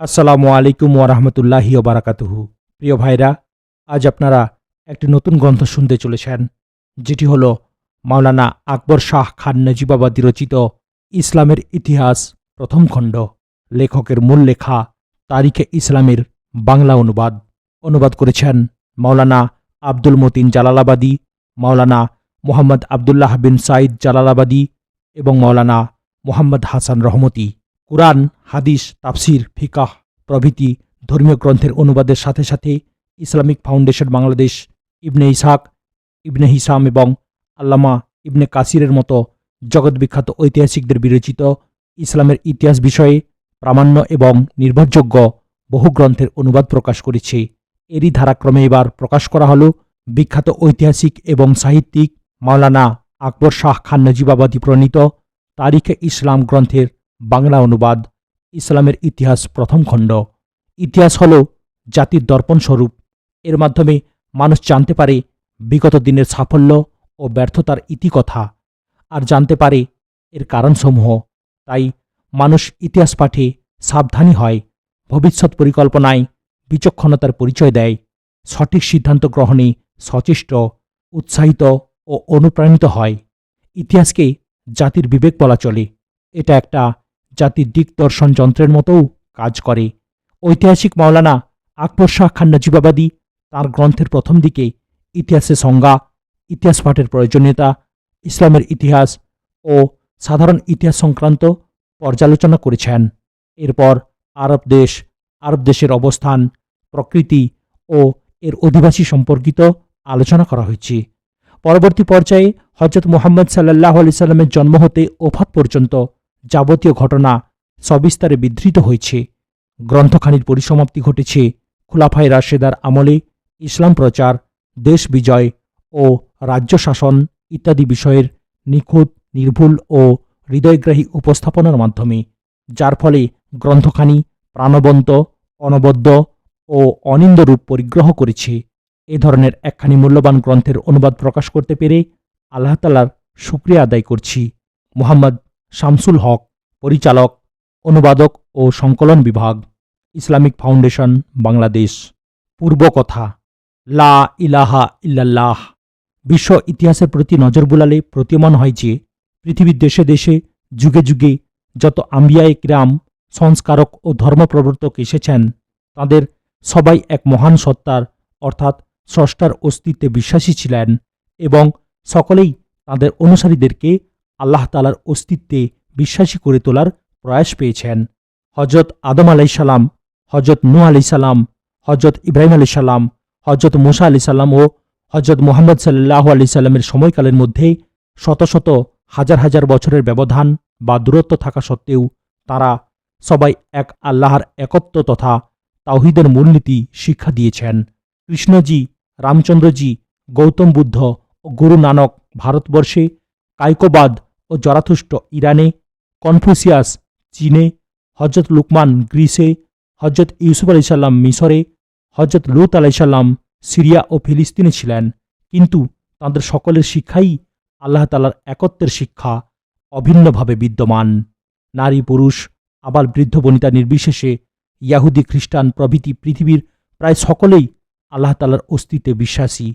আসসালামু আলাইকুম ওরহমতুল্লাহি বারাকাতুহু প্রিয় ভাইরা, আজ আপনারা একটি নতুন গ্রন্থ শুনতে চলেছেন, যেটি হল মাওলানা আকবর শাহ খান নজিবাবাদী রচিত ইসলামের ইতিহাস প্রথম খণ্ড। লেখকের মূল লেখা তারিখে ইসলামের বাংলা অনুবাদ। অনুবাদ করেছেন মাওলানা আব্দুল মতিন জালালাবাদী, মাওলানা মোহাম্মদ আবদুল্লাহ বিন সাইদ জালালাবাদী এবং মাওলানা মোহাম্মদ হাসান রহমতি। কুরআন, হাদিস, তাফসির, ফিকাহ প্রভৃতি ধর্মীয় গ্রন্থের অনুবাদের সাথে সাথে Islamic Foundation Bangladesh, Ibn Ishaq Ibn Hisham এবং আল্লামা ইবনে কাসিরের মতো জগৎবিখ্যাত ঐতিহাসিকদের বিরচিত ইসলামের ইতিহাস বিষয়ে প্রামাণ্য এবং নির্ভরযোগ্য বহু গ্রন্থের অনুবাদ প্রকাশ করেছে। এরই ধারাক্রমে এবার প্রকাশ করা হল বিখ্যাত ঐতিহাসিক এবং সাহিত্যিক মাওলানা আকবর শাহ খান নজিবাবাদী প্রণীত তারিখে ইসলাম গ্রন্থের বাংলা অনুবাদ, ইসলামের ইতিহাস প্রথম খণ্ড। ইতিহাস হল জাতির দর্পণ স্বরূপ। এর মাধ্যমে মানুষ জানতে পারে বিগত দিনের সাফল্য ও ব্যর্থতার ইতিকথা আর জানতে পারে এর কারণসমূহ। তাই মানুষ ইতিহাস পাঠে সাবধানী হয়, ভবিষ্যৎ পরিকল্পনায় বিচক্ষণতার পরিচয় দেয়, সঠিক সিদ্ধান্ত গ্রহণে সচেষ্ট, উৎসাহিত ও অনুপ্রাণিত হয়। ইতিহাসকে জাতির বিবেক বলা চলে। এটা একটা জাতির দিকদর্শন যন্ত্রের মতোও কাজ করে। ঐতিহাসিক মাওলানা আকবর শাহ খান নজিবাবাদী তাঁর গ্রন্থের প্রথম দিকে ইতিহাসের সংজ্ঞা, ইতিহাস পাঠের প্রয়োজনীয়তা, ইসলামের ইতিহাস ও সাধারণ ইতিহাস সংক্রান্ত পর্যালোচনা করেছেন। এরপর আরব দেশ, আরব দেশের অবস্থান, প্রকৃতি ও এর অধিবাসী সম্পর্কিত আলোচনা করা হয়েছে। পরবর্তী পর্যায়ে হজরত মোহাম্মদ সাল্লাহ আলি সাল্লামের জন্ম হতে ওফাত পর্যন্ত যাবতীয় ঘটনা সবিস্তারে বিধৃত হয়েছে। গ্রন্থখানির পরিসমাপ্তি ঘটেছে খুলাফাই রাশেদার আমলে। ইসলাম প্রচার, দেশ বিজয় ও রাজ্য শাসন ইত্যাদি বিষয়ের নিখুঁত, নির্ভুল ও হৃদয়গ্রাহী উপস্থাপনার মাধ্যমে, যার ফলে গ্রন্থখানি প্রাণবন্ত, অনবদ্য ও অনিন্দ রূপ পরিগ্রহ করেছে। এ ধরনের একখানি মূল্যবান গ্রন্থের অনুবাদ প্রকাশ করতে পেরে আল্লাহ তালার শুক্রিয়া আদায় করছি। মুহাম্মদ শামসুল হক, পরিচালক, অনুবাদক ও সংকলন বিভাগ, ইসলামিক ফাউন্ডেশন, বাংলাদেশ। পূর্বকথা লা ইলাহা ইল্লাল্লাহ। বিশ্ব ইতিহাসের প্রতি নজর বুলালে প্রতীয়মান হয় যে, পৃথিবীর দেশে দেশে, যুগে যুগে যত আম্বিয়ায়ে কিরাম, সংস্কারক ও ধর্মপ্রবর্তক এসেছেন, তাদের সবাই এক মহান সত্তার, অর্থাৎ স্রষ্টার অস্তিত্বে বিশ্বাসী ছিলেন এবং সকলেই তাদের অনুসারীদেরকে আল্লাহ তালার অস্তিত্বে বিশ্বাসী করে তোলার প্রয়াস পেয়েছেন। হজরত আদম আলাইসাল্লাম হজরত নূ আলাইসাল্লাম হজরত ইব্রাহিম আলাইসাল্লাম হজরত মুসা আলাইসাল্লাম ও হজরত মোহাম্মদ সাল্লাহ আলাইসাল্লামের সময়কালের মধ্যে শত শত হাজার হাজার বছরের ব্যবধান বা দূরত্ব থাকা সত্ত্বেও তারা সবাই এক আল্লাহর একত্ব তথা তাওহিদের মূলনীতি শিক্ষা দিয়েছেন। কৃষ্ণজি, রামচন্দ্রজি, গৌতম বুদ্ধ ও গুরু নানক ভারতবর্ষে কাইকোবাদ ও জরাথুষ্ট ইরানে, কনফুসিয়াস চীনে হজরত লুকমান গ্রিসে হজরত ইউসুফ আলাইসাল্লাম মিশরে হজরত লুত আলাইসাল্লাম সিরিয়া ও ফিলিস্তিনে ছিলেন। কিন্তু তাদের সকলের শিক্ষাই আল্লাহ তালার একত্বের শিক্ষা, অভিন্নভাবে বিদ্যমান। নারী পুরুষ, আবার বৃদ্ধ বনিতা নির্বিশেষে ইয়াহুদি খ্রিস্টান প্রভৃতি পৃথিবীর প্রায় সকলেই আল্লাহ তালার অস্তিত্বে বিশ্বাসী।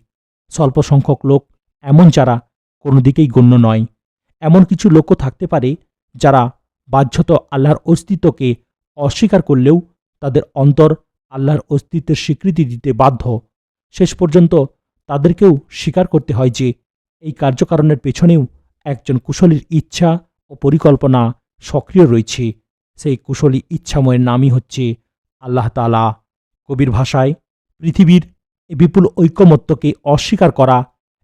স্বল্প সংখ্যক লোক, এমন যারা কোনো দিকেই গণ্য নয়। এমন কিছু লোকও থাকতে পারে যারা বাহ্যত আল্লাহর অস্তিত্বকে অস্বীকার করলেও তাদের অন্তর আল্লাহর অস্তিত্বের স্বীকৃতি দিতে বাধ্য। শেষ পর্যন্ত তাদেরকেও স্বীকার করতে হয় যে এই কার্যকারণের পেছনেও একজন কুশলীর ইচ্ছা ও পরিকল্পনা সক্রিয় রয়েছে। সেই কুশলী ইচ্ছাময়ের নামই হচ্ছে আল্লাহ তালা কবির ভাষায়, পৃথিবীর এ বিপুল ঐক্যমত্যকে অস্বীকার করা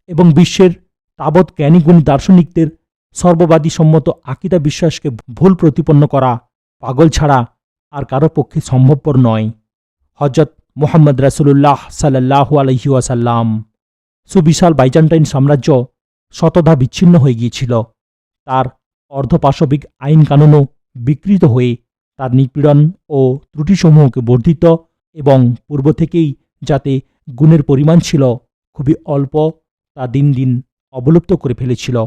এবং বিশ্বের তাবৎ জ্ঞানীগুণী দার্শনিকদের সর্ববাদী সম্মত আকিদা বিশ্বাসকে ভুল প্রতিপন্ন করা পাগল ছাড়া আর কারও পক্ষে সম্ভবপর নয়। হজরত মোহাম্মদ রাসুলুল্লাহ সাল্লাহ আলহি ওয়াসাল্লাম সুবিশাল বাইজান্টাইন সাম্রাজ্য শতধা বিচ্ছিন্ন হয়ে গিয়েছিল। তার অর্ধপাশবিক আইন কানুনও বিকৃত হয়ে তার নিপীড়ন ও ত্রুটিসমূহকে বর্ধিত এবং পূর্ব থেকেই যাতে গুণের পরিমাণ ছিল, খুবই অল্প, তা দিন দিন অবলুপ্ত করে ফেলেছিল।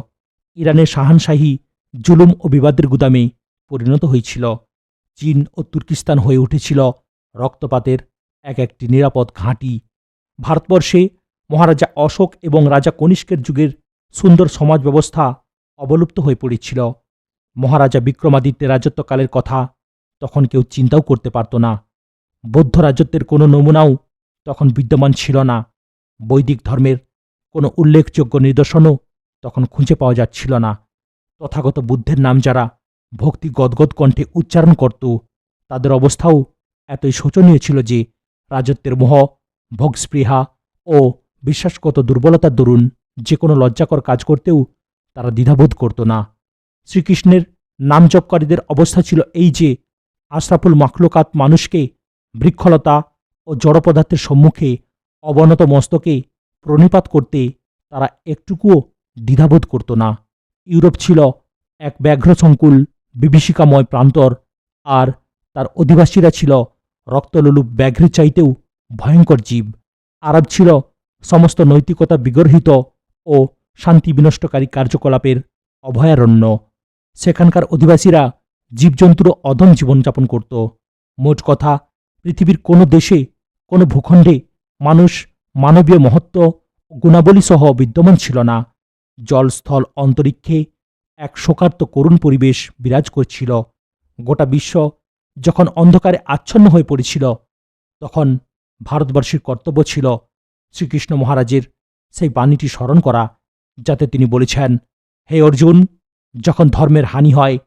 ইরানের শাহানশাহী জুলুম ও বিবাদের গুদামে পরিণত হয়েছিল। চীন ও তুর্কিস্তান হয়ে উঠেছিল রক্তপাতের এক একটি নিরাপদ ঘাঁটি। ভারতবর্ষে মহারাজা অশোক এবং রাজা কনিষ্কের যুগের সুন্দর সমাজ ব্যবস্থা অবলুপ্ত হয়ে পড়েছিল। মহারাজা বিক্রমাদিত্যের রাজত্বকালের কথা তখন কেউ চিন্তাও করতে পারত না। বৌদ্ধ রাজত্বের কোনো নমুনাও তখন বিদ্যমান ছিল না। বৈদিক ধর্মের কোনো উল্লেখযোগ্য নিদর্শনও তখন খুঁজে পাওয়া যাচ্ছিল না। তথাগত বুদ্ধের নাম যারা ভক্তি গদগদ কণ্ঠে উচ্চারণ করত, তাদের অবস্থাও এতই শোচনীয় ছিল যে রাজত্বের মোহ, ভোগস্পৃহা ও বিশ্বাসগত দুর্বলতার দরুন যে কোনো লজ্জাকর কাজ করতেও তারা দ্বিধাবোধ করত না। শ্রীকৃষ্ণের নাম জপকারীদের অবস্থা ছিল এই যে আশরাফুল মাখলুকাত মানুষকে বৃক্ষলতা ও জড় পদার্থের সম্মুখে অবনত মস্তকে প্রণিপাত করতে তারা একটুকুও দ্বিধাবোধ করত না। ইউরোপ ছিল এক ব্যাঘ্রসংকুল বিভীষিকাময় প্রান্তর, আর তার অধিবাসীরা ছিল রক্তলোলুপ ব্যাঘ্রের চাইতেও ভয়ঙ্কর জীব। আরব ছিল সমস্ত নৈতিকতা বিগর্হিত ও শান্তি বিনষ্টকারী কার্যকলাপের অভয়ারণ্য। সেখানকার অধিবাসীরা জীবজন্তুর অধম জীবনযাপন করত। মোট কথা, পৃথিবীর কোনো দেশে, কোনো ভূখণ্ডে মানুষ মানবীয় মহত্ব গুণাবলী সহ বিদ্যমান ছিল না। জলস্থল অন্তরিক্ষে এক শোকার্ত করুণ পরিবেশ বিরাজ করছিল। গোটা বিশ্ব যখন অন্ধকারে আচ্ছন্ন হয়ে পড়েছিল, তখন ভারতবর্ষের কর্তব্য ছিল শ্রীকৃষ্ণ মহারাজের সেই বাণীটি স্মরণ করা, যাতে তিনি বলেছেন, হে অর্জুন, যখন ধর্মের হানি হয়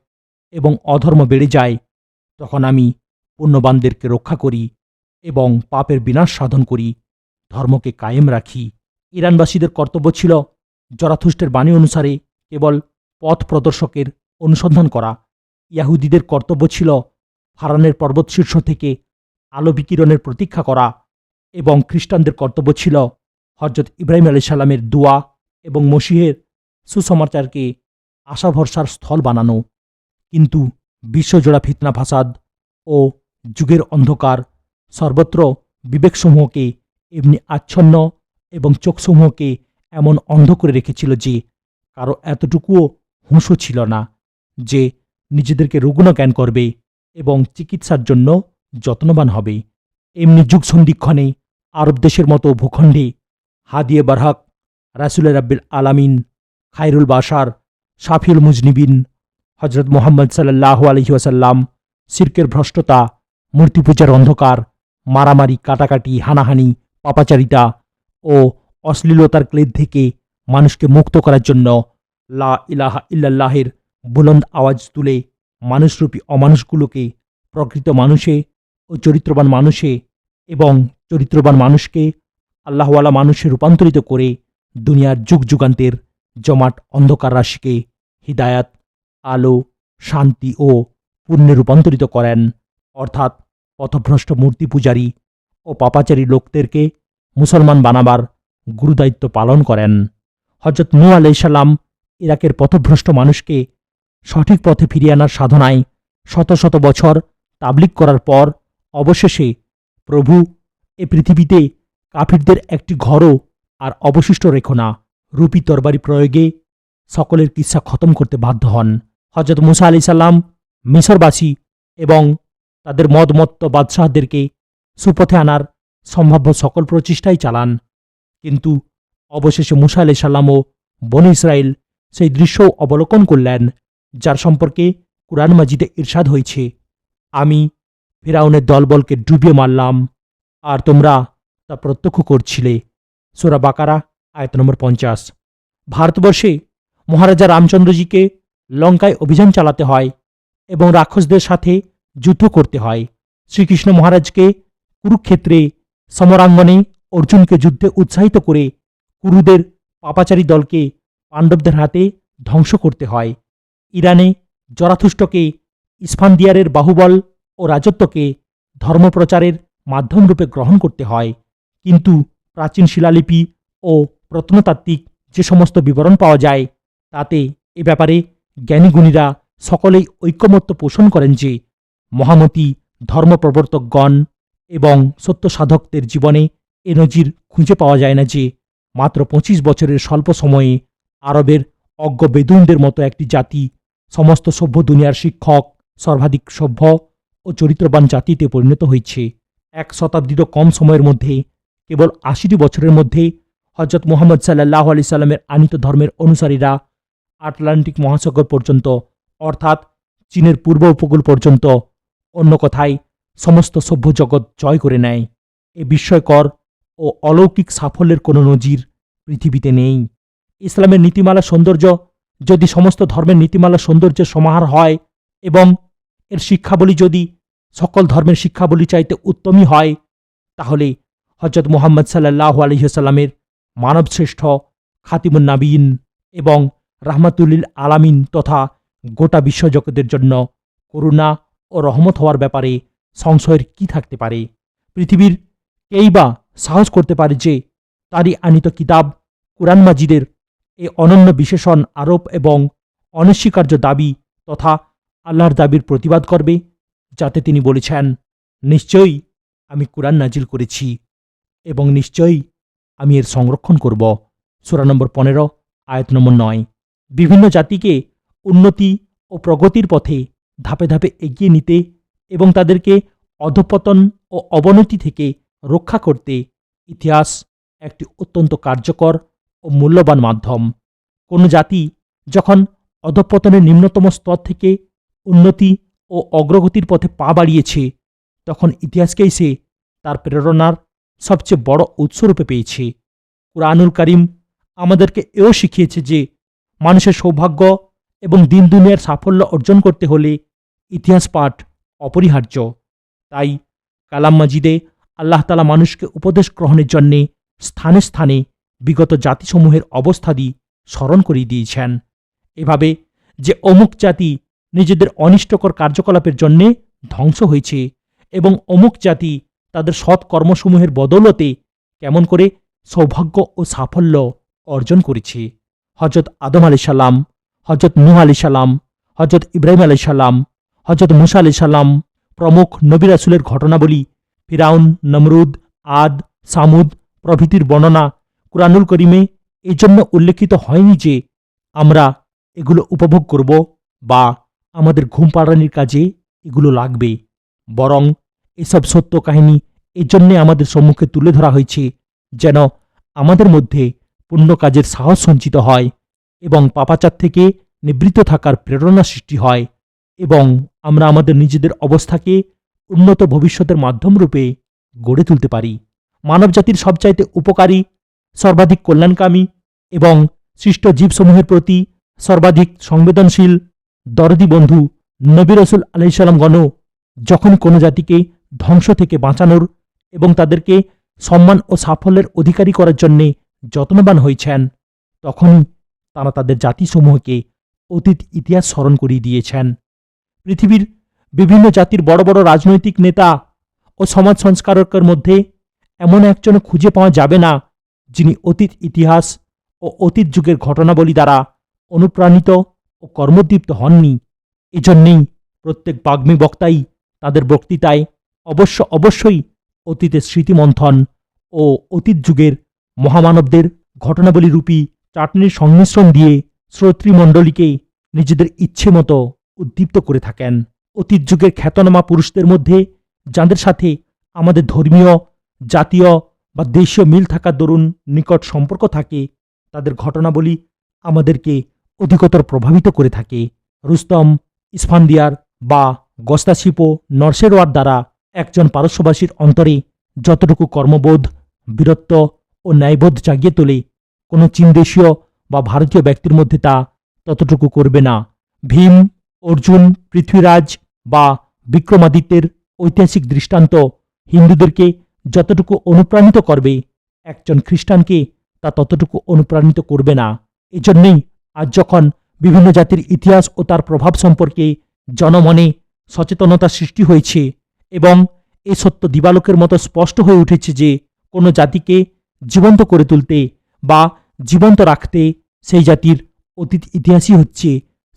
এবং অধর্ম বেড়ে যায়, তখন আমি পুণ্যবানদেরকে রক্ষা করি এবং পাপের বিনাশ সাধন করি, ধর্মকে কায়েম রাখি। ইরানবাসীদের কর্তব্য ছিল জরাথুষ্টের বাণী অনুসারে কেবল পথ প্রদর্শকের অনুসন্ধান করা। ইয়াহুদিদের কর্তব্য ছিল ফারানের পর্বত শীর্ষ থেকে আলো বিকিরণের প্রতীক্ষা করা এবং খ্রিস্টানদের কর্তব্য ছিল হজরত ইব্রাহিম আলি সাল্লামের দোয়া এবং মসিহের সুসমাচারকে আশা ভরসার স্থল বানানো। কিন্তু বিশ্বজোড়া ফিতনা ফাসাদ ও যুগের অন্ধকার সর্বত্র বিবেকসমূহকে এমনি আচ্ছন্ন এবং চোখসমূহকে এমন অন্ধ করে রেখেছিল যে কারও এতটুকুও হুঁশও ছিল না যে নিজেদেরকে রুগ্ন জ্ঞান করবে এবং চিকিৎসার জন্য যত্নবান হবে। এমনি যুগ সন্ধিক্ষণে আরব দেশের মতো ভূখণ্ডে হাদিয়ে বারহাক, রাসুলের রাব্বিল আলামিন, খায়রুল বাসার শাফিউল মুজনিবিন হজরত মোহাম্মদ সাল্লাহ আলহি ওয়াসাল্লাম, সির্কের ভ্রষ্টতা মূর্তি পূজার অন্ধকার, মারামারি, কাটাকাটি, হানাহানি, পাপাচারিতা ও অশ্লীলতার ক্লেদ থেকে মানুষকে মুক্ত করার জন্য লা ইলাহা ইল্লাল্লাহের বুলন্দ আওয়াজ তুলে মানুষরূপী অমানুষগুলোকে, প্রকৃত মানুষে ও চরিত্রবান মানুষে এবং চরিত্রবান মানুষকে আল্লাহওয়ালা মানুষে রূপান্তরিত করে দুনিয়ার যুগ যুগান্তের জমাট অন্ধকার রাশিকে হিদায়াত, আলো, শান্তি ও পুণ্যে রূপান্তরিত করেন। অর্থাৎ পথভ্রষ্ট মূর্তি পূজারী ও পাপাচারী লোকদেরকে মুসলমান বানাবার গুরুদায়িত্ব পালন করেন। হজরত নূ আলাইসাল্লাম ইরাকের পথভ্রষ্ট মানুষকে সঠিক পথে ফিরিয়ে আনার সাধনায় শত শত বছর তাবলিক করার পর অবশেষে প্রভু এ পৃথিবীতে কাফিরদের একটি ঘরও আর অবশিষ্ট রেখো না রূপী তরবারি প্রয়োগে সকলের কিসা খতম করতে বাধ্য হন। হজরত মুসা আলি সাল্লাম মিশরবাসী এবং তাদের মদমত্ত বাদশাহদেরকে সুপথে আনার সম্ভাব্য সকল প্রচেষ্টাই চালান। কিন্তু অবশেষে মুসা আলি সাল্লাম ও বন ইসরায়েল সেই দৃশ্যও অবলোকন করলেন, যার সম্পর্কে কুরআন মাজিদে ইরশাদ হয়েছে। আমি ফেরাউনের দলবলকে ডুবিয়ে মারলাম, আর তোমরা তা প্রত্যক্ষ করছিলে। সোরা বাকারা, আয়ত নম্বর পঞ্চাশ। ভারতবর্ষে মহারাজা রামচন্দ্রজিকে লঙ্কায় অভিযান চালাতে হয় এবং রাক্ষসদের সাথে যুদ্ধ করতে হয়। শ্রীকৃষ্ণ মহারাজকে কুরুক্ষেত্রে সমরাঙ্গনে অর্জুনকে যুদ্ধে উৎসাহিত করে কুরুদের পাপাচারী দলকে পাণ্ডবদের হাতে ধ্বংস করতে হয়। ইরানে জরাথুষ্টকে ইস্ফান্দিয়ারের বাহুবল ও রাজত্বকে ধর্মপ্রচারের মাধ্যমরূপে গ্রহণ করতে হয়। কিন্তু প্রাচীন শিলালিপি ও প্রত্নতাত্ত্বিক যে সমস্ত বিবরণ পাওয়া যায়, তাতে এ ব্যাপারে জ্ঞানীগুণীরা সকলেই ঐক্যমত্য পোষণ করেন যে মহামতি ধর্মপ্রবর্তকগণ এবং সত্য সাধকদের জীবনে এ নজির খুঁজে পাওয়া যায় না যে মাত্র পঁচিশ বছরের স্বল্প সময়ে আরবের অজ্ঞ বেদুনদের মতো একটি জাতি, সমস্ত সভ্য দুনিয়ার শিক্ষক, সর্বাধিক সভ্য ও চরিত্রবান জাতিতে পরিণত হয়েছে। এক শতাব্দীরও কম সময়ের মধ্যে, কেবল আশিটি বছরের মধ্যে হজরত মোহাম্মদ সাল্লাহ আলি সাল্লামের আনিত ধর্মের অনুসারীরা আটলান্টিক মহাসাগর পর্যন্ত, অর্থাৎ চীনের পূর্ব উপকূল পর্যন্ত, অন্য কথায় সমস্ত সভ্য জগৎ জয় করে নেয়। এ বিস্ময়কর ও অলৌকিক সাফল্যের কোনো নজির পৃথিবীতে নেই। ইসলামের নীতিমালা সৌন্দর্য, যদি সমস্ত ধর্মের নীতিমালা সৌন্দর্যের সমাহার হয় এবং এর শিক্ষাবলী যদি সকল ধর্মের শিক্ষাবলী চাইতে উত্তমই হয়, তাহলে হজরত মোহাম্মদ সাল্লাহ আলহিসাল্লামের মানবশ্রেষ্ঠ খাতিমুন নাবিন এবং রাহমাতুল্লিল আলামিন তথা গোটা বিশ্বজগতের জন্য করুণা ও রহমত হওয়ার ব্যাপারে সংশয়ের কি থাকতে পারে? পৃথিবীর কেই বা সাহস করতে পারে যে তারই আনিত কিতাব কুরআন মাজিদের এ অনন্য বিশেষণ, আরোপ এবং অনস্বীকার্য দাবি তথা আল্লাহর দাবির প্রতিবাদ করবে, যাতে তিনি বলেছেন, নিশ্চয়ই আমি কুরআন নাজিল করেছি এবং নিশ্চয়ই আমি এর সংরক্ষণ করব। সূরা নম্বর পনেরো, আয়াত নম্বর নয়। বিভিন্ন জাতিকে উন্নতি ও প্রগতির পথে ধাপে ধাপে এগিয়ে নিতে এবং তাদেরকে অধপতন ও অবনতি থেকে রক্ষা করতে ইতিহাস একটি অত্যন্ত কার্যকর ও মূল্যবান মাধ্যম। কোনো জাতি যখন অধপতনের নিম্নতম স্তর থেকে উন্নতি ও অগ্রগতির পথে পা বাড়িয়েছে, তখন ইতিহাসকেই সে তার প্রেরণার সবচেয়ে বড় উৎসরূপে পেয়েছে। কুরআনুল করিম আমাদেরকে এও শিখিয়েছে যে, মানুষের সৌভাগ্য এবং দিন দুনিয়ার সাফল্য অর্জন করতে হলে ইতিহাস পাঠ অপরিহার্য। তাই কালাম মাজিদে আল্লাহ তালা মানুষকে উপদেশ গ্রহণের জন্যে স্থানে স্থানে বিগত জাতিসমূহের অবস্থাদি স্মরণ করিয়ে দিয়েছেন। এভাবে যে অমুক জাতি নিজেদের অনিষ্টকর কার্যকলাপের জন্যে ধ্বংস হয়েছে এবং অমুক জাতি তাদের সৎ কর্মসমূহের বদৌলতে কেমন করে সৌভাগ্য ও সাফল্য অর্জন করেছে। হজরত আদম আলি সাল্লাম হজরত নূহ আলি সাল্লাম হজরত ইব্রাহিম আলি সাল্লাম হজরত মুসা আলি সাল্লাম প্রমুখ নবী রাসুলের ঘটনাবলী ফিরাউন, নমরুদ, আদ, সামুদ প্রভৃতির বর্ণনা কুরআনুল করিমে এজন্য উল্লেখিত হয়নি যে আমরা এগুলো উপভোগ করব বা আমাদের ঘুম পাড়ানির কাজে এগুলো লাগবে। বরং এসব সত্য কাহিনী এজন্যে আমাদের সম্মুখে তুলে ধরা হয়েছে যেন আমাদের মধ্যে পুণ্য কাজের সাহস সঞ্চিত হয় এবং পাপাচার থেকে নিবৃত্ত থাকার প্রেরণা সৃষ্টি হয় এবং আমরা আমাদের নিজেদের অবস্থাকে উন্নত ভবিষ্যতের মাধ্যমরূপে গড়ে তুলতে পারি। মানবজাতির সবচাইতে উপকারী সর্বাধিক কল্যাণকামী এবং সৃষ্ট জীবসমূহের প্রতি সর্বাধিক সংবেদনশীল দরদি বন্ধু নবী রসুল আলাইসাল্লামগণ যখন কোনো জাতিকে ধ্বংস থেকে বাঁচানোর এবং তাদেরকে সম্মান ও সাফল্যের অধিকারী করার জন্যে যত্নবান হয়েছেন, তখনই তারা তাদের জাতিসমূহকে অতীত ইতিহাস স্মরণ করিয়ে দিয়েছেন। পৃথিবীর বিভিন্ন জাতির বড় বড় রাজনৈতিক নেতা ও সমাজ সংস্কারকের মধ্যে এমন একজন খুঁজে পাওয়া যাবে না, যিনি অতীত ইতিহাস ও অতীত যুগের ঘটনাবলী দ্বারা অনুপ্রাণিত ও কর্মদীপ্ত হননি। এজন্যেই প্রত্যেক বাগ্মী বক্তাই তাদের বক্তৃতায় অবশ্য অবশ্যই অতীতের স্মৃতিমন্থন ও অতীত যুগের মহামানবদের ঘটনাবলীরূপী চাটনির সংমিশ্রণ দিয়ে শ্রোতৃমণ্ডলীকে নিজেদের ইচ্ছে মতো উদ্দীপ্ত করে থাকেন। অতীত যুগের খ্যাতনামা পুরুষদের মধ্যে, যাদের সাথে আমাদের ধর্মীয়, জাতীয় বা দেশীয় মিল থাকার দরুন নিকট সম্পর্ক থাকে, তাদের ঘটনাবলী আমাদেরকে অধিকতর প্রভাবিত করে থাকে। রুস্তম, ইসফান্দিয়ার বা গস্তাশিপো নরসেরোয়ার দ্বারা একজন পারস্যবাসীর অন্তরে যতটুকু কর্মবোধ, বীরত্ব ও ন্যায়বোধ জাগিয়ে তোলে, কোনো চীনদেশীয় বা ভারতীয় ব্যক্তির মধ্যে তা ততটুকু করবে না। ভীম, অর্জুন, পৃথ্বীরাজ বা বিক্রমাদিত্যের ঐতিহাসিক দৃষ্টান্ত হিন্দুদেরকে যতটুকু অনুপ্রাণিত করবে, একজন খ্রিস্টানকে তা ততটুকু অনুপ্রাণিত করবে না। এজন্যেই আজ যখন বিভিন্ন জাতির ইতিহাস ও তার প্রভাব সম্পর্কে জনমনে সচেতনতা সৃষ্টি হয়েছে এবং এ সত্য দিবালোকের মতো স্পষ্ট হয়ে উঠেছে যে কোনো জাতিকে জীবন্ত করে তুলতে বা জীবন্ত রাখতে সেই জাতির অতীত ইতিহাসই হচ্ছে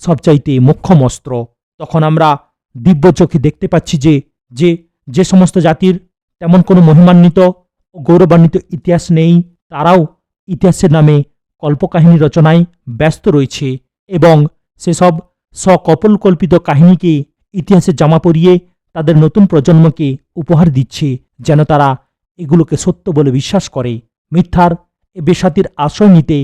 সবচাইতে মোক্ষম অস্ত্র। তখন আমরা দিব্য চোখে দেখতে পাচ্ছি যে যে যে সমস্ত জাতির তেমন কোনো মহিমান্বিত ও গৌরবান্বিত ইতিহাস নেই, তারাও ইতিহাসের নামে কল্পকাহিনী রচনায় ব্যস্ত রয়েছে এবং সেসব সকল্পিত কাহিনীকে ইতিহাসে জামা পরিয়ে তাদের নতুন প্রজন্মকে উপহার দিচ্ছে যেন তারা এগুলোকে সত্য বলে বিশ্বাস করে। মিথ্যার এ বেসাতির আশ্রয় নিতে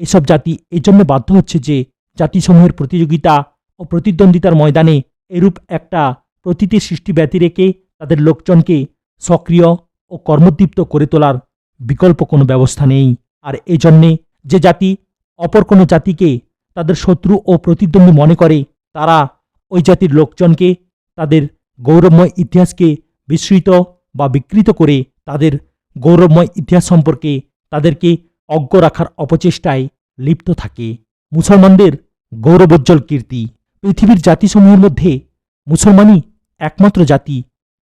এসব জাতি এই জন্য বাধ্য হচ্ছে যে, জাতিসমূহের প্রতিযোগিতা ও প্রতিদ্বন্দ্বিতার ময়দানে এরূপ একটা প্রতীতি সৃষ্টি ব্যতি রেখে তাদের লোকজনকে সক্রিয় ও কর্মদীপ্ত করে তোলার বিকল্প কোনো ব্যবস্থা নেই। আর এজন্যে যে জাতি অপর কোনো জাতিকে তাদের শত্রু ও প্রতিদ্বন্দ্বী মনে করে, তারা ওই জাতির লোকজনকে তাদের গৌরবময় ইতিহাসকে বিস্মৃত বা বিকৃত করে তাদের গৌরবময় ইতিহাস সম্পর্কে তাদেরকে অজ্ঞ রাখার অপচেষ্টায় লিপ্ত থাকে। মুসলমানদের গৌরবোজ্জ্বল কীর্তি। পৃথিবীর জাতিসমূহের মধ্যে মুসলমানই একমাত্র জাতি,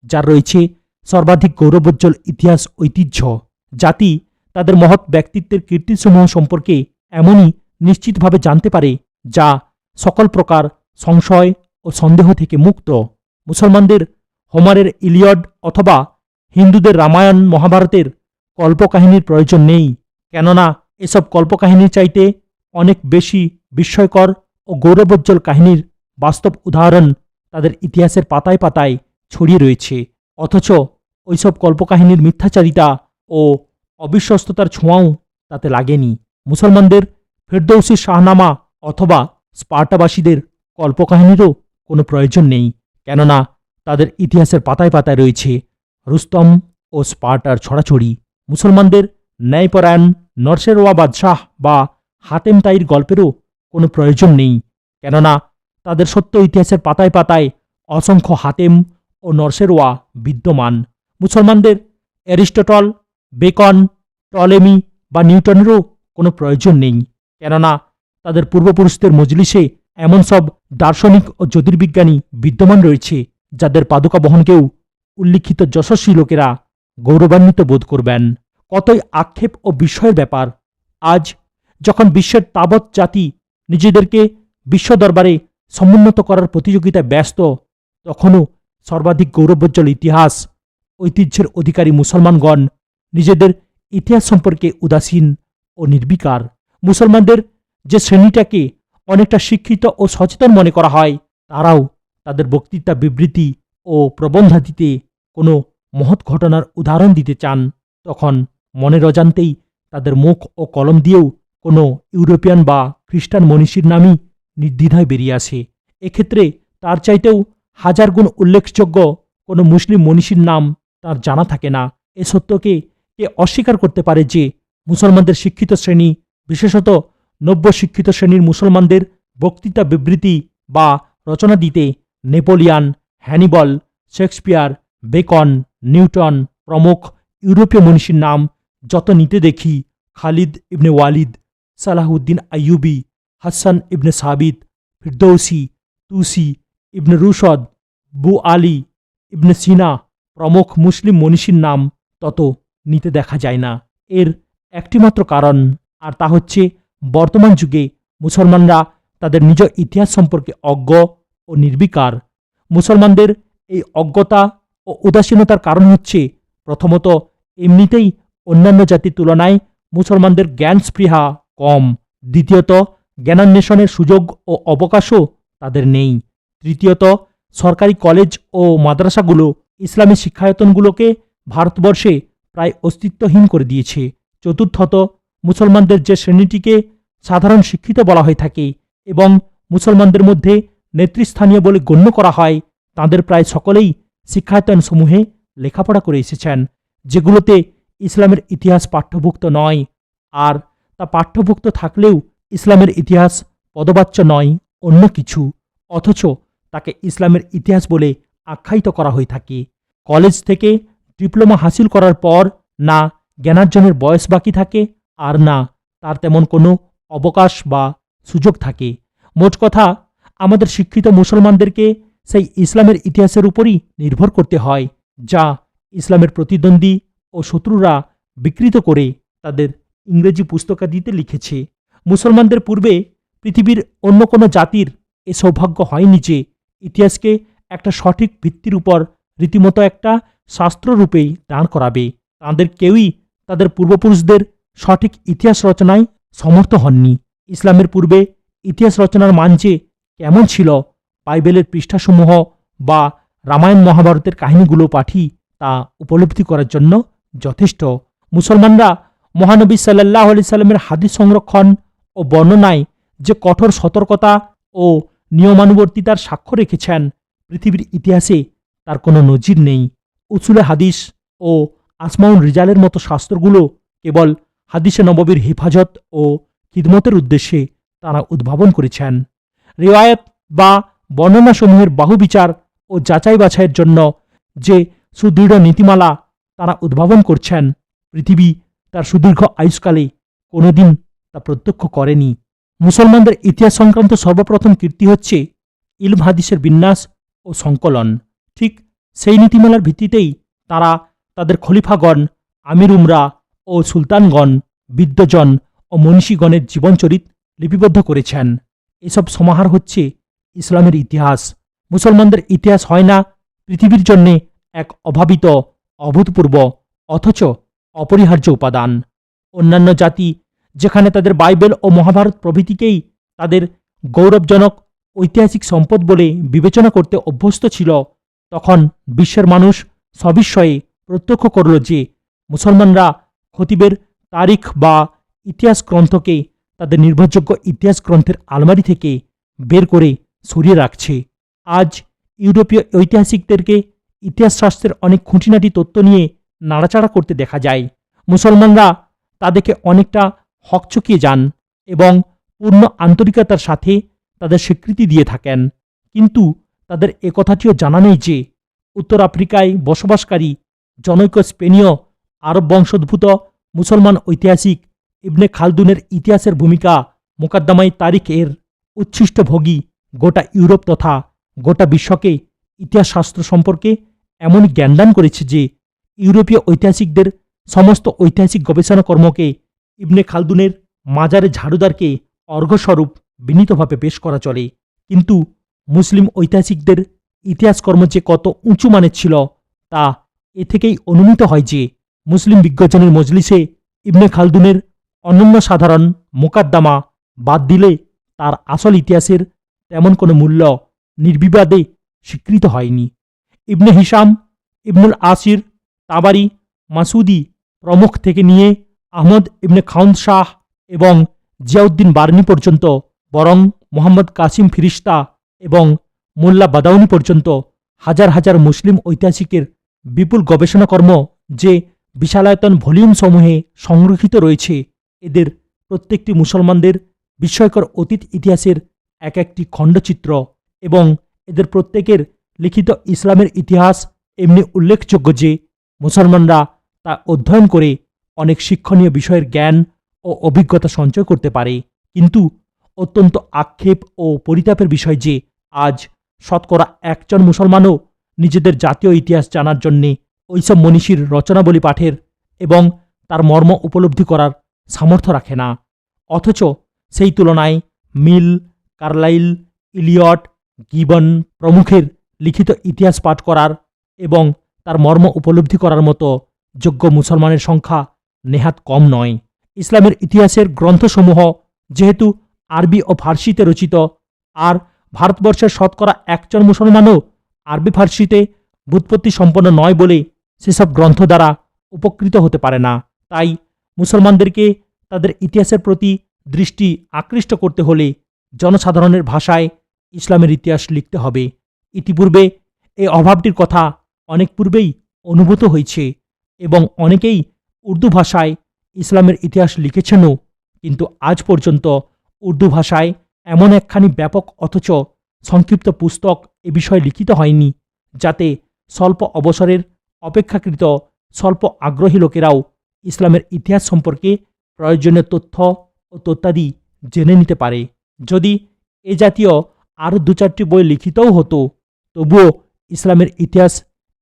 যার রয়েছে সর্বাধিক গৌরবোজ্জ্বল ইতিহাস ঐতিহ্য। জাতি তাদের মহৎ ব্যক্তিত্বের কীর্তিসমূহ সম্পর্কে এমনই নিশ্চিতভাবে জানতে পারে, যা সকল প্রকার সংশয় ও সন্দেহ থেকে মুক্ত। মুসলমানদের হোমারের ইলিয়ড অথবা হিন্দুদের রামায়ণ মহাভারতের কল্পকাহিনীর প্রয়োজন নেই, কেননা এসব কল্পকাহিনীর চাইতে অনেক বেশি বিস্ময়কর ও গৌরবোজ্জ্বল কাহিনীর বাস্তব উদাহরণ তাদের ইতিহাসের পাতায় পাতায় ছড়িয়ে রয়েছে। অথচ ওইসব কল্পকাহিনীর মিথ্যাচারিতা ও অবিশ্বস্ততার ছোঁয়াও তাতে লাগেনি। মুসলমানদের ফেরদৌসি শাহনামা অথবা স্পার্টাবাসীদের কল্পকাহিনীরও কোনো প্রয়োজন নেই, কেননা তাদের ইতিহাসের পাতায় পাতায় রয়েছে রুস্তম ও স্পার্টার ছড়াছড়ি। মুসলমানদের ন্যায়পরায়ণ নরসেরওয়া বাদশাহ বা হাতেম তাইর গল্পেরও কোনো প্রয়োজন নেই। কেননা তাদের সত্য ইতিহাসের পাতায় পাতায় অসংখ্য হাতেম ও নরসেরওয়া বিদ্যমান। মুসলমানদের অ্যারিস্টটল, বেকন, টলেমি বা নিউটনেরও কোনো প্রয়োজন নেই। কেননা তাদের পূর্বপুরুষদের মজলিসে এমন সব দার্শনিক ও জ্যোতির্বিজ্ঞানী বিদ্যমান রয়েছে, যাদের পাদুকা বহনকেও উল্লিখিত যশস্বী লোকেরা গৌরবান্বিত বোধ করবেন। কতই আক্ষেপ ও বিস্ময়ের ব্যাপার! আজ যখন বিশ্বের তাবৎ জাতি নিজেদেরকে বিশ্ব দরবারে সমুন্নত করার প্রতিযোগিতায় ব্যস্ত, তখনও সর্বাধিক গৌরবোজ্জ্বল ইতিহাস, ঐতিহ্যের অধিকারী মুসলমানগণ নিজেদের ইতিহাস সম্পর্কে উদাসীন ও নির্বিকার। মুসলমানদের যে শ্রেণীটাকে অনেকটা শিক্ষিত ও সচেতন মনে করা হয়, তারাও তাদের বক্তৃতা বিবৃতি ও প্রবন্ধাদিতে কোনো মহৎ ঘটনার উদাহরণ দিতে চান। তখন মনের অজান্তেই তাদের মুখ ও কলম দিয়েও কোনো ইউরোপিয়ান বা খ্রিস্টান মনীষীর নামই নির্দ্বিধায় বেরিয়ে আসে। এক্ষেত্রে তার চাইতেও হাজার গুণ উল্লেখযোগ্য কোনো মুসলিম মনীষীর নাম তার জানা থাকে না। এ সত্যকে কে অস্বীকার করতে পারে যে মুসলমানদের শিক্ষিত শ্রেণি, বিশেষত নব্য শিক্ষিত শ্রেণির মুসলমানদের বক্তৃতা বিবৃতি বা রচনা দিতে Napoleon, Hannibal, Shakespeare, Bacon, Newton প্রমুখ ইউরোপীয় মনীষীর নাম যত নিতে দেখি খালিদ ইবনে ওয়ালিদ সালাহুদ্দিন আইয়ুবি, হাসান ইবনে সাবিত, ফিরদৌসি, তুসি ইবনে রুশদ, বু আলী ইবনে সিনা, প্রমুখ মুসলিম মনীষীর নাম তত নিতে দেখা যায় না। এর একটিমাত্র কারণ, আর তা হচ্ছে বর্তমান যুগে মুসলমানরা তাদের নিজ ইতিহাস সম্পর্কে অজ্ঞ ও নির্বিকার। মুসলমানদের এই অজ্ঞতা ও উদাসীনতার কারণ হচ্ছে প্রথমত এমনিতেই অন্যান্য জাতির তুলনায় মুসলমানদের জ্ঞান স্পৃহা কম। দ্বিতীয়ত, জ্ঞানান্বেষণের সুযোগ ও অবকাশও তাদের নেই। তৃতীয়ত, সরকারি কলেজ ও মাদ্রাসাগুলো ইসলামী শিক্ষায়তনগুলোকে ভারতবর্ষে প্রায় অস্তিত্বহীন করে দিয়েছে। চতুর্থত, মুসলমানদের যে শ্রেণীটিকে সাধারণ শিক্ষিত বলা হয়ে থাকে এবং মুসলমানদের মধ্যে নেতৃস্থানীয় বলে গণ্য করা হয়, তাদের প্রায় সকলেই শিক্ষায়তনসমূহে লেখাপড়া করে এসেছেন, যেগুলোতে ইসলামের ইতিহাস পাঠ্যভুক্ত নয়। আর তা পাঠ্যভুক্ত থাকলেও ইসলামের ইতিহাস পদবাচ্য নয়, অন্য কিছু। অথচ তাকে ইসলামের ইতিহাস বলে আখ্যায়িত করা হয়ে থাকে। কলেজ থেকে ডিপ্লোমা হাসিল করার পর না জ্ঞানার্জনের বয়স বাকি থাকে, আর না তার তেমন কোনো অবকাশ বা সুযোগ থাকে। মোট কথা, আমাদের শিক্ষিত মুসলমানদেরকে সেই ইসলামের ইতিহাসের উপরই নির্ভর করতে হয়, যা ইসলামের প্রতিদ্বন্দ্বী ও শত্রুরা বিকৃত করে তাদের ইংরেজি পুস্তকাদিতে লিখেছে। মুসলমানদের পূর্বে পৃথিবীর অন্য কোনো জাতির এ সৌভাগ্য হয়নি যে ইতিহাসকে একটা সঠিক ভিত্তির উপর রীতিমতো একটা শাস্ত্ররূপেই দাঁড় করাবে। তাঁদের কেউই তাদের পূর্বপুরুষদের সঠিক ইতিহাস রচনায় সমর্থ হননি। ইসলামের পূর্বে ইতিহাস রচনার মান যে কেমন ছিল, বাইবেলের পৃষ্ঠাসমূহ বা রামায়ণ মহাভারতের কাহিনীগুলো পাঠি তা উপলব্ধি করার জন্য যথেষ্ট। মুসলমানরা মহানবী সাল্লাহ আলি সাল্লামের হাদিস সংরক্ষণ ও বর্ণনায় যে কঠোর সতর্কতা ও নিয়মানুবর্তিতার সাক্ষ্য রেখেছেন, পৃথিবীর ইতিহাসে তার কোনো নজির নেই। উসুলে হাদিস ও আসমাউন রিজালের মতো শাস্ত্রগুলো কেবল হাদিসে নববীর হেফাজত ও খিদমতের উদ্দেশ্যে তারা উদ্ভাবন করেছেন। রেওয়ায়ত বা বর্ণনাসমূহের বাহুবিচার ও যাচাই বাছাইয়ের জন্য যে সুদৃঢ় নীতিমালা তারা উদ্ভাবন করছেন, পৃথিবী তার সুদীর্ঘ আয়ুষ্কালে কোনোদিন তা প্রত্যক্ষ করেনি। মুসলমানদের ইতিহাস সংক্রান্ত সর্বপ্রথম কীর্তি হচ্ছে ইলম হাদিসের বিন্যাস ও সংকলন। ঠিক সেই নীতিমালার ভিত্তিতেই তারা তাদের খলিফাগণ, আমির উমরা ও সুলতানগণ বিদ্যজন ও মনীষীগণের জীবনচরিত লিপিবদ্ধ করেছেন। এসব সমাহার হচ্ছে ইসলামের ইতিহাস। মুসলমানদের ইতিহাস হয় না পৃথিবীর জন্যে এক অভাবিত, অভূতপূর্ব, অথচ অপরিহার্য উপাদান। অন্যান্য জাতি যেখানে তাদের বাইবেল ও মহাভারত প্রভৃতিকেই তাদের গৌরবজনক ঐতিহাসিক সম্পদ বলে বিবেচনা করতে অভ্যস্ত ছিল, তখন বিশ্বের মানুষ সবিস্ময়ে প্রত্যক্ষ করল যে মুসলমানরা খতিবের তারিখ বা ইতিহাস গ্রন্থকে তাদের নির্ভরযোগ্য ইতিহাস গ্রন্থের আলমারি থেকে বের করে সরিয়ে রাখছে। আজ ইউরোপীয় ঐতিহাসিকদেরকে ইতিহাস শাস্ত্রের অনেক খুঁটিনাটি তত্ত্ব নিয়ে নাড়াচাড়া করতে দেখা যায়। মুসলমানরা তাদেরকে অনেকটা হকচকিয়ে যান এবং পূর্ণ আন্তরিকতার সাথে তাদের স্বীকৃতি দিয়ে থাকেন। কিন্তু তাদের একথাটিও জানা নেই যে উত্তর আফ্রিকায় বসবাসকারী জনৈক স্পেনীয় আরব বংশোদ্ভূত মুসলমান ঐতিহাসিক ইবনে খালদুনের ইতিহাসের ভূমিকা মোকাদ্দমাই তারিখ এর উচ্ছিষ্ট ভোগী গোটা ইউরোপ তথা গোটা বিশ্বকে ইতিহাস শাস্ত্র সম্পর্কে এমন জ্ঞানদান করেছে যে ইউরোপীয় ঐতিহাসিকদের সমস্ত ঐতিহাসিক গবেষণাকর্মকে ইবনে খালদুনের মাজারে ঝাড়ুদারকে অর্ঘস্বরূপ বিনীতভাবে পেশ করা চলে। কিন্তু মুসলিম ঐতিহাসিকদের ইতিহাসকর্ম যে কত উঁচু মানের ছিল, তা এ থেকেই অনুমিত হয় যে মুসলিম বিজ্ঞজনের মজলিসে ইবনে খালদুনের অনন্য সাধারণ মোকাদ্দামা বাদ দিলে তার আসল ইতিহাসের তেমন কোনো মূল্য নির্বিবাদে স্বীকৃত হয়নি। ইবনে হিসাম ইবনুল আসির তাবারি মাসুদি প্রমুখ থেকে নিয়ে আহমদ ইবনে খাউন শাহ এবং জিয়াউদ্দিন বার্নি পর্যন্ত, বরং মোহাম্মদ কাসিম ফিরিস্তা এবং মোল্লা বাদাউনি পর্যন্ত হাজার হাজার মুসলিম ঐতিহাসিকের বিপুল গবেষণাকর্ম যে বিশালায়তন ভলিউম সমূহে সংরক্ষিত রয়েছে, এদের প্রত্যেকটি মুসলমানদের বিস্ময়কর অতীত ইতিহাসের এক একটি খণ্ডচিত্র এবং এদের প্রত্যেকের লিখিত ইসলামের ইতিহাস এমনি উল্লেখযোগ্য যে মুসলমানরা তা অধ্যয়ন করে অনেক শিক্ষণীয় বিষয়ের জ্ঞান ও অভিজ্ঞতা সঞ্চয় করতে পারে। কিন্তু অত্যন্ত আক্ষেপ ও পরিতাপের বিষয় যে আজ শতকরা একজন মুসলমানও নিজেদের জাতীয় ইতিহাস জানার জন্যে ওইসব মনীষীর রচনাবলী পাঠের এবং তার মর্ম উপলব্ধি করার সামর্থ্য রাখে না। অথচ সেই তুলনায় মিল, কার্লাইল, ইলিয়ট, গিবন প্রমুখের লিখিত ইতিহাস পাঠ করার এবং তার মর্ম উপলব্ধি করার মতো যোগ্য মুসলমানের সংখ্যা নেহাত কম নয়। ইসলামের ইতিহাসের গ্রন্থসমূহ যেহেতু আরবি ও ফার্সিতে রচিত, আর ভারতবর্ষের শতকরা একজন মুসলমানও আরবি ফার্সিতে বুৎপত্তি সম্পন্ন নয় বলে সেসব গ্রন্থ দ্বারা উপকৃত হতে পারে না। তাই মুসলমানদেরকে তাদের ইতিহাসের প্রতি দৃষ্টি আকৃষ্ট করতে হলে জনসাধারণের ভাষায় ইসলামের ইতিহাস লিখতে হবে। ইতিপূর্বে এই অভাবটির কথা অনেক পূর্বেই অনুভূত হয়েছে এবং অনেকেই উর্দু ভাষায় ইসলামের ইতিহাস লিখেছেনও, কিন্তু আজ পর্যন্ত উর্দু ভাষায় এমন একখানি ব্যাপক অথচ সংক্ষিপ্ত পুস্তক এ বিষয়ে লিখিত হয়নি, যাতে স্বল্প অবসরের অপেক্ষাকৃত স্বল্প আগ্রহী লোকেরাও ইসলামের ইতিহাস সম্পর্কে প্রয়োজনীয় তথ্য ও তথ্যাদি জেনে নিতে পারে। যদি এ জাতীয় আরও দু চারটি বই লিখিতও হতো, তবুও ইসলামের ইতিহাস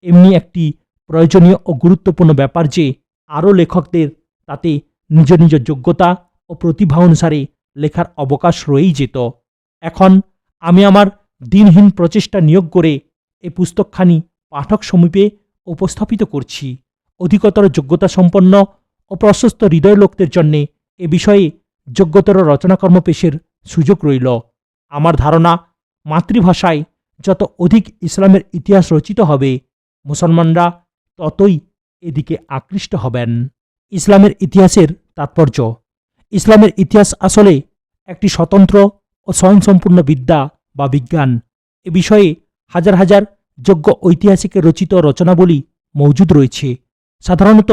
এমনি একটি প্রয়োজনীয় ও গুরুত্বপূর্ণ ব্যাপার যে আরও লেখকদের তাতে নিজ নিজ যোগ্যতা ও প্রতিভা অনুসারে লেখার অবকাশ রয়েই যেত। এখন আমি আমার দিনহীন প্রচেষ্টা নিয়োগ করে এই পুস্তকখানি পাঠক সমীপে উপস্থাপিত করছি। অধিকতর যোগ্যতা সম্পন্ন ও প্রশস্ত হৃদয় লোকদের জন্যে এ বিষয়ে যোগ্যতর রচনাকর্ম পেশের সুযোগ রইল। আমার ধারণা, মাতৃভাষায় যত অধিক ইসলামের ইতিহাস রচিত হবে মুসলমানরা ততই এদিকে আকৃষ্ট হবেন। ইসলামের ইতিহাসের তাৎপর্য। ইসলামের ইতিহাস আসলে একটি স্বতন্ত্র ও স্বয়ংসম্পূর্ণ বিদ্যা বা বিজ্ঞান। এ বিষয়ে হাজার হাজার যোগ্য ঐতিহাসিকের রচিত রচনাবলী মজুদ রয়েছে। সাধারণত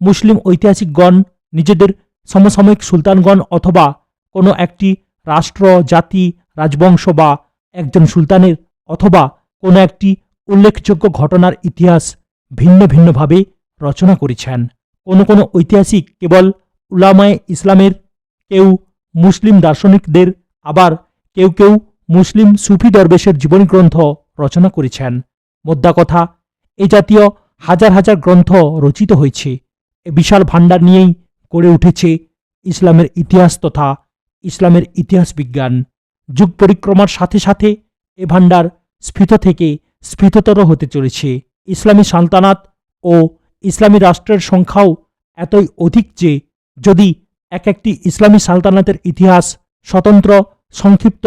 মুসলিম ঐতিহাসিকগণ নিজেদের সমসাময়িক সুলতানগণ অথবা কোনো একটি রাষ্ট্র, জাতি, রাজবংশ বা একজন সুলতানের অথবা কোনো একটি উল্লেখযোগ্য ঘটনার ইতিহাস ভিন্ন ভিন্নভাবে রচনা করেছেন। কোনো কোনো ঐতিহাসিক কেবল উলামায়ে ইসলামের কেউ মুসলিম দার্শনিকদের, আবার কেউ কেউ মুসলিম সুফি দরবেশের জীবনী গ্রন্থ রচনা করেছেন। মোদ্দা কথা, এ জাতীয় হাজার হাজার গ্রন্থ রচিত হয়েছে। এ বিশাল ভাণ্ডার নিয়েই গড়ে উঠেছে ইসলামের ইতিহাস তথা ইসলামের ইতিহাস বিজ্ঞান। যুগ পরিক্রমার সাথে সাথে এ ভাণ্ডার স্ফীত থেকে স্ফীততর হতে চলেছে। ইসলামী সালতানাত ও ইসলামী রাষ্ট্রের সংখ্যাও এতই অধিক যে যদি এক একটি ইসলামী সালতানাতের ইতিহাস স্বতন্ত্র, সংক্ষিপ্ত,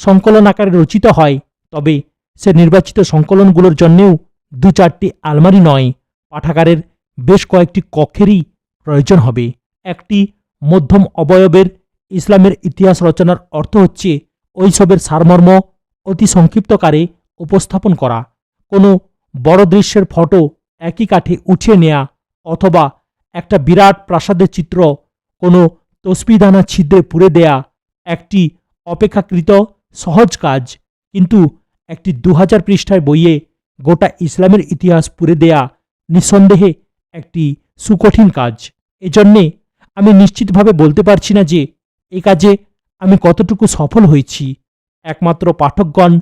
সংকলন আকারে রচিত হয়, তবে সে নির্বাচিত সংকলনগুলোর জন্যেও দু চারটি আলমারি নয়, পাঠাগারের বেশ কয়েকটি কক্ষেরই প্রয়োজন হবে। একটি মধ্যম অবয়বের ইসলামের ইতিহাস রচনার অর্থ হচ্ছে ওইসবের সারমর্ম অতি সংক্ষিপ্তকারে উপস্থাপন করা, কোনো বড় দৃশ্যের ফটো একই কাঠে উঠিয়ে নেয়া অথবা একটা বিরাট প্রাসাদের চিত্র, কোনো তসবিদানা ছিদ্রে পুড়ে দেয়া একটি অপেক্ষাকৃত সহজ কাজ। কিন্তু একটি দু হাজার পৃষ্ঠার বইয়ে গোটা ইসলামের ইতিহাস পুরে দেয়া নিঃসন্দেহে একটি সুকঠিন কাজ। এজন্যে আমি নিশ্চিতভাবে বলতে পারছি না যে এ কাজে আমি কতটুকু সফল হয়েছি। একমাত্র পাঠকগণ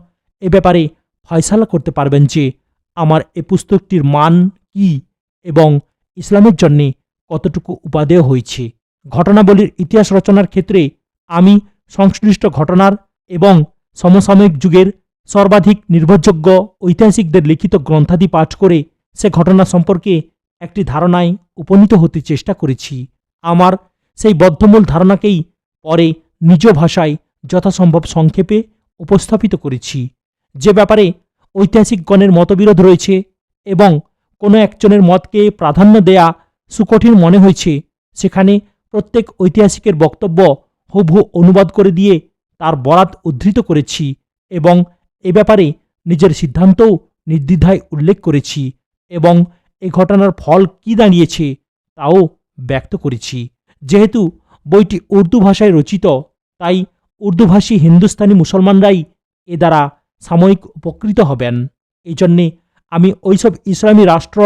এ ব্যাপারে ফয়সালা করতে পারবেন যে আমার এ পুস্তকটির মান কি এবং ইসলামের জন্যে কতটুকু উপাদেয় হয়েছে। ঘটনাবলীর ইতিহাস রচনার ক্ষেত্রে আমি সংশ্লিষ্ট ঘটনার এবং সমসাময়িক যুগের সর্বাধিক নির্ভরযোগ্য ঐতিহাসিকদের লিখিত গ্রন্থাদি পাঠ করে সে ঘটনা সম্পর্কে একটি ধারণায় উপনীত হতে চেষ্টা করেছি। আমার সেই বদ্ধমূল ধারণাকেই পরে নিজ ভাষায় যথাসম্ভব সংক্ষেপে উপস্থাপিত করেছি। যে ব্যাপারে ঐতিহাসিকগণের মতবিরোধ রয়েছে এবং কোনো একজনের মতকে প্রাধান্য দেয়া সুকঠিন মনে হয়েছে, সেখানে প্রত্যেক ঐতিহাসিকের বক্তব্য হুবহু অনুবাদ করে দিয়ে তার বরাত উদ্ধৃত করেছি এবং এ ব্যাপারে নিজের সিদ্ধান্তও নির্দ্বিধায় উল্লেখ করেছি এবং এ ঘটনার ফল কি দাঁড়িয়েছে তাও ব্যক্ত করেছি। যেহেতু বইটি উর্দু ভাষায় রচিত, তাই উর্দুভাষী হিন্দুস্তানি মুসলমানরাই এ দ্বারা সাময়িক উপকৃত হবেন। এই জন্যে আমি ওইসব ইসলামী রাষ্ট্র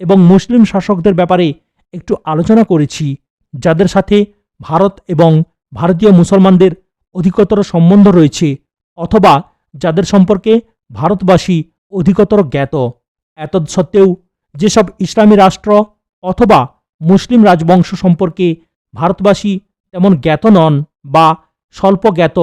এবং মুসলিম শাসকদের ব্যাপারে একটু আলোচনা করেছি, যাদের সাথে ভারত এবং ভারতীয় মুসলমানদের অধিকতর সম্বন্ধ রয়েছে অথবা যাদের সম্পর্কে ভারতবাসী অধিকতর জ্ঞাত। এতৎসত্ত্বেও যেসব ইসলামী রাষ্ট্র অথবা মুসলিম রাজবংশ সম্পর্কে ভারতবাসী তেমন জ্ঞাত নন বা স্বল্প জ্ঞাত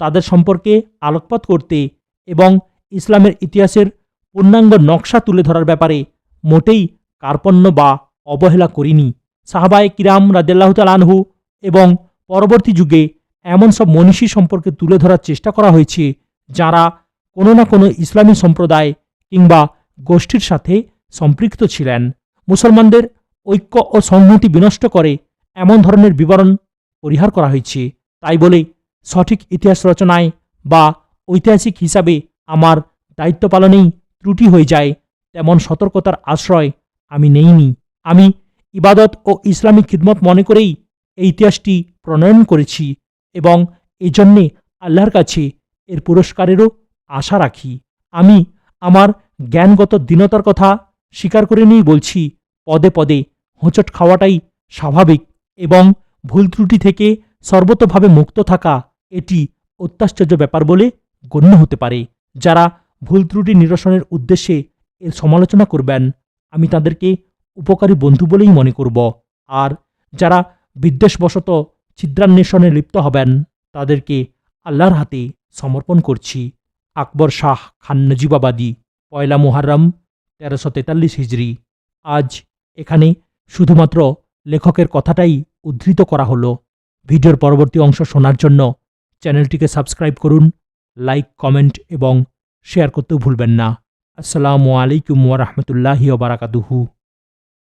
তাদের সম্পর্কে আলোকপাত করতে এবং ইসলামের ইতিহাসের পূর্ণাঙ্গ নকশা তুলে ধরার ব্যাপারে মোটেই কার্পণ্য বা অবহেলা করিনি। সাহাবায় কিরাম রাদেল্লাহ আনহু এবং পরবর্তী যুগে এমন সব মনীষী সম্পর্কে তুলে ধরার চেষ্টা করা হয়েছে, যারা কোনো না কোনো ইসলামী সম্প্রদায় কিংবা গোষ্ঠীর সাথে সম্পৃক্ত ছিলেন। মুসলমানদের ঐক্য ও সংহতি বিনষ্ট করে এমন ধরনের বিবরণ পরিহার করা হয়েছে। তাই বলে সঠিক ইতিহাস রচনায় বা ঐতিহাসিক হিসাবে আমার দায়িত্ব পালনেই ত্রুটি হয়ে যায়, তেমন সতর্কতার আশ্রয় আমি নেইনি। আমি ইবাদত ও ইসলামী খিদমত মনে করেই এই ইতিহাসটি প্রণয়ন করেছি এবং এই জন্যে আল্লাহর কাছে এর পুরস্কারেরও আশা রাখি। আমি আমার জ্ঞানগত দীনতার কথা স্বীকার করে নিয়েই বলছি, পদে পদে হোঁচট খাওয়াটাই স্বাভাবিক এবং ভুল ত্রুটি থেকে সর্বতভাবে মুক্ত থাকা এটি অত্যাশ্চর্য ব্যাপার বলে গণ্য হতে পারে। যারা ভুল ত্রুটি নিরসনের উদ্দেশ্যে এর সমালোচনা করবেন, আমি তাদেরকে উপকারী বন্ধু বলেই মনে করব। আর যারা বিদ্বেষবশত ছিদ্রান্বেষণে লিপ্ত হবেন, তাদেরকে আল্লাহর হাতে সমর্পণ করছি। আকবর শাহ খান নজিবাবাদী, পয়লা মুহাররম, তেরোশো তেতাল্লিশ হিজড়ি আজ এখানে শুধুমাত্র লেখকের কথাটাই উদ্ধৃত করা হলো। ভিডিওর পরবর্তী অংশ শোনার জন্য চ্যানেলটিকে সাবস্ক্রাইব করুন লাইক কমেন্ট এবং শেয়ার করতেও ভুলবেন না। আসসালামু আলাইকুম ওরহমতুল্লাহি রাহমাতুল্লাহি বারাকাতুহু।